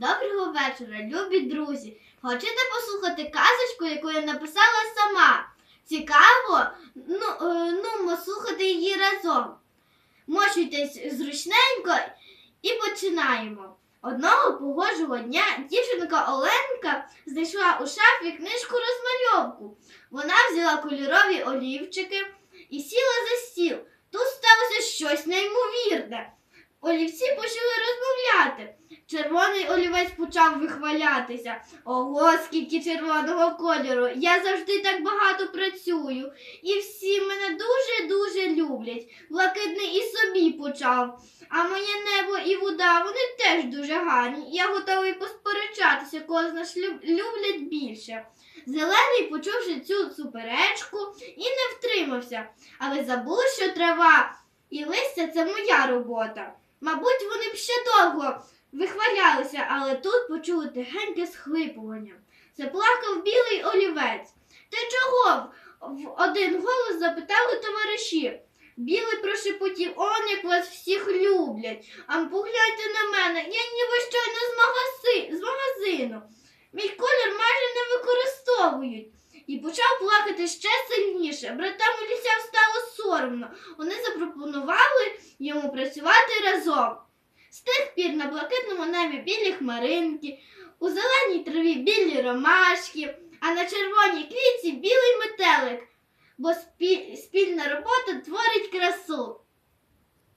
Доброго вечора, любі друзі! Хочете послухати казочку, яку я написала сама? Цікаво? Ну, ну слухати її разом. Мочуйтесь зручненько і починаємо. Одного погожого дня дівчинка Оленка знайшла у шафі книжку розмальовку. Вона взяла кольорові олівчики і сіла за стіл. Тут сталося щось неймовірне. Олівці почали розмовляти. Червоний олівець почав вихвалятися. Ого, скільки червоного кольору! Я завжди так багато працюю. І всі мене дуже-дуже люблять. Блакитний і собі почав. А моє небо і вода, вони теж дуже гарні. Я готовий посперечатися, кого з нас люблять більше. Зелений, почувши цю суперечку, і не втримався, але забув, що трава і листя це моя робота. Мабуть, вони б ще довго вихвалялися, але тут почули тихеньке схлипування. Заплакав білий олівець. Ти чого? в- один голос запитали товариші. Білий прошепотів, он як вас всіх люблять. А погляньте на мене, я ніби щойно з, магази... з магазину. Мій колір майже не використовують. І почав плакати ще сильніше. Братам олівцям стало соромно. Вони запропонували йому працювати разом. З тих пір на блакитному небі білі хмаринки, у зеленій траві білі ромашки, а на червоній квітці білий метелик, бо спі- спільна робота.